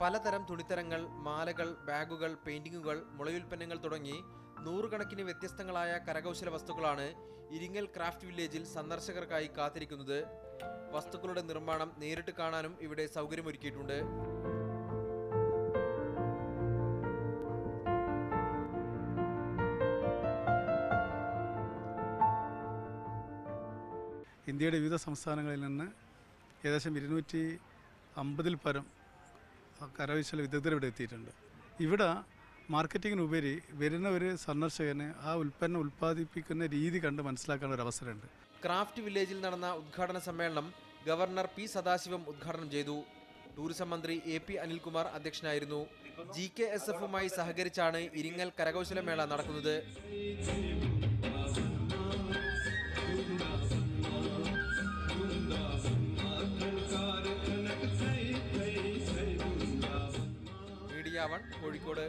പലതരം തുണിത്തരങ്ങൾ മാലകൾ ബാഗുകൾ പെയിന്റിങ്ങുകൾ മുളയുൽപ്പന്നങ്ങൾ തുടങ്ങി നൂറുകണക്കിന് വ്യത്യസ്തങ്ങളായ കരകൗശല വസ്തുക്കളാണ് ഇരിങ്ങൽ ക്രാഫ്റ്റ് വില്ലേജിൽ സന്ദർശകർക്കായി കാത്തിരിക്കുന്നത്. വസ്തുക്കളുടെ നിർമ്മാണം നേരിട്ട് കാണാനും ഇവിടെ സൗകര്യമൊരുക്കിയിട്ടുണ്ട്. ഇന്ത്യയുടെ വിവിധ സംസ്ഥാനങ്ങളിൽ നിന്ന് ഏകദേശം ഇരുന്നൂറ്റി അമ്പതിൽ പരം കരകൗശല വിദഗ്ധർ ഇവിടെ എത്തിയിട്ടുണ്ട്. ഇവിടെ മാർക്കറ്റിങ്ങിനുപരി വരുന്ന ഒരു സന്ദർശകന് ആ ഉൽപ്പന്നം ഉൽപ്പാദിപ്പിക്കുന്ന രീതി കണ്ട് മനസ്സിലാക്കാൻ ഒരു അവസരമുണ്ട്. ക്രാഫ്റ്റ് വില്ലേജിൽ നടന്ന ഉദ്ഘാടന സമ്മേളനം ഗവർണർ പി സദാശിവം ഉദ്ഘാടനം ചെയ്തു. ടൂറിസം മന്ത്രി എ പി അനിൽകുമാർ അധ്യക്ഷനായിരുന്നു. ജി കെ എസ് എഫുമായി സഹകരിച്ചാണ് ഇരിങ്ങൽ കരകൗശല മേള നടക്കുന്നത്. അവൻ കോഴിക്കോട്